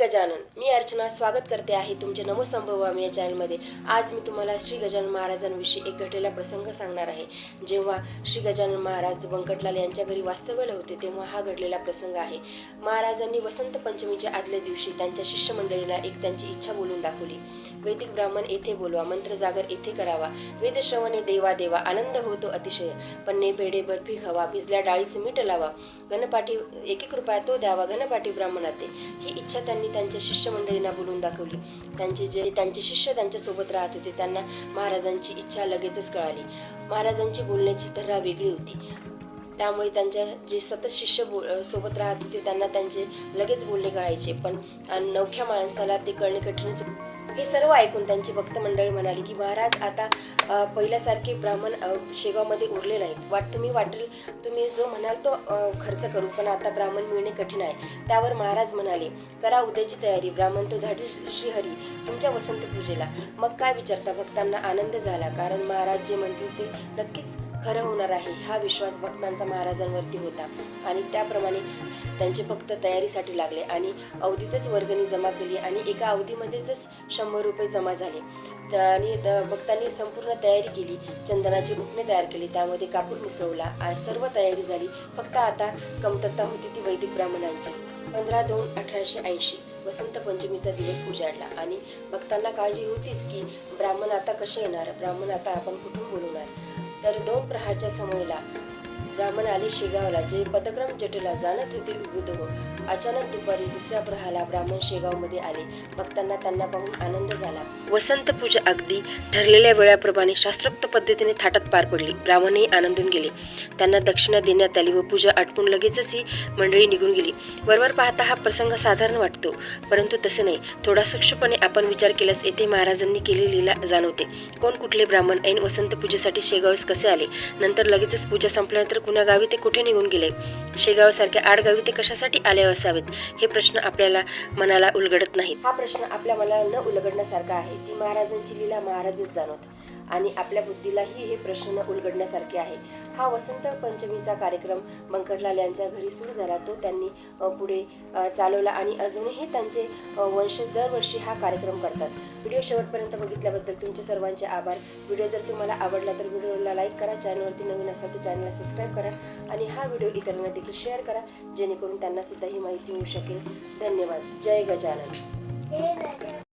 गजानन मी अर्चना स्वागत करते आहे तुमचे नमोसंभवामी या चॅनलमध्ये. आज मी तुम्हाला श्री गजानन महाराजांविषयी एक घडलेला प्रसंग सांगणार आहे. जेव्हा श्री गजानन महाराज बंकटलाल यांच्या घरी वास्तव्याला होते तेव्हा हा घडलेला प्रसंग आहे. महाराजांनी वसंत पंचमीच्या आदल्या दिवशी त्यांच्या शिष्यमंडळीला एक त्यांची इच्छा बोलून दाखवली. वैदिक ब्राह्मण येथे बोलवा मंत्र जागर येथे करावा. वेदश्रवणे देवा देवा आनंद होतो अतिशय. पन्ने पेढे बर्फी खावा भिजल्या डाळीस मीठ लावा. घनपाठी एक एक रुपया तो द्यावा घनपाठी ब्राह्मणाते. ही इच्छा त्यांनी त्यांच्या शिष्यमंडळींना बोलून दाखवली. त्यांचे जे त्यांचे शिष्य त्यांच्यासोबत राहत होते त्यांना महाराजांची इच्छा लगेचच कळाली. महाराजांची बोलण्याची धरा वेगळी होती. त्यामुळे त्यांच्या जे सतत शिष्य बो सोबत राहत होते त्यांना त्यांचे लगेच बोलणे कळायचे. पण नवख्या माणसाला ते कळणे कठीणच हे सर्व ऐकून त्यांची भक्त मंडळी म्हणाली की महाराज आता पहिल्यासारखे ब्राह्मण शेगावमध्ये उरले नाहीत. वाट तुम्ही वाटेल तुम्ही जो म्हणाल तो खर्च करू पण आता ब्राह्मण मिळणे कठीण आहे. त्यावर महाराज म्हणाले करा उद्याची तयारी ब्राह्मण तो धाडी श्रीहरी तुमच्या वसंत पूजेला. मग काय विचारता? भक्तांना आनंद झाला कारण महाराज जे म्हणतील ते नक्कीच खरं होणार आहे हा विश्वास भक्तांचा महाराजांवरती होता. आणि त्याप्रमाणे त्यांचे भक्त तयारीसाठी लागले आणि अवधीतच वर्गणी जमा केली आणि एका अवधीमध्येच शंभर रुपये जमा झाले. आणि भक्तांनी संपूर्ण तयारी केली चंदनाची उठणे तयार केली त्यामध्ये कापूर मिसळवला सर्व तयारी झाली. फक्त आता कमतरता होती ती वैदिक ब्राह्मणांची पंधरा दोन अठराशे ऐंशी वसंत पंचमीचा दिवस उजाडला आणि भक्तांना काळजी होतीच की ब्राह्मण आता कसे येणार? ब्राह्मण आता आपण कुठून बोलवणार? तर दोन प्रहारच्या समयला ब्राह्मण आली शेगावला जे पदक्रम जटेला जाणत होते उभे हो अचानक दुपारी दुसऱ्या प्रहाला ब्राह्मण शेगावमध्ये आले. भक्तांना त्यांना पाहून आनंद झाला. वसंत पूजा अगदी ठरलेल्या वेळाप्रमाणे शास्त्रोक्त पद्धतीने थाटात पार पडली. ब्राह्मणही आनंदून गेले. त्यांना दक्षिणा देण्यात आली व पूजा आटपून लगेचच ही मंडळी निघून गेली. वरवर पाहता हा प्रसंग साधारण वाटतो परंतु तसे नाही. थोडा सूक्ष्मपणे आपण विचार केल्यास येथे महाराजांनी केलेली लीला जाणवते. कोण कुठले ब्राह्मण ऐन वसंत पूजेसाठी शेगावीस कसे आले? नंतर लगेचच पूजा संपल्यानंतर कुण्या गावी ते कुठे निघून गेले? शेगावसारख्या आडगावी ते कशासाठी आले असावेत? हे प्रश्न आपल्याला मनाला उलगडत नाहीत. हा प्रश्न आपल्या मनाला न उलगडण्यासारखा आहे. ती महाराजांची लीला महाराजच जाणवत. आणि आपल्या बुद्धीलाही हे प्रश्न उलगडण्यासारखे आहे. हा वसंत पंचमीचा कार्यक्रम बंकटलाल यांच्या घरी सुरू झाला. तो त्यांनी पुढे चालवला आणि अजूनही त्यांचे वंशज दरवर्षी हा कार्यक्रम करतात. व्हिडिओ शेवटपर्यंत बघितल्याबद्दल तुमचे सर्वांचे आभार. व्हिडिओ जर तुम्हाला आवडला तर व्हिडिओला लाईक करा चॅनलवरती नवीन असाल तर चॅनलला सबस्क्राईब करा आणि हा व्हिडिओ इतरांना देखील शेअर करा जेणेकरून त्यांनासुद्धा ही माहिती मिळू शकेल. धन्यवाद. जय गजानन.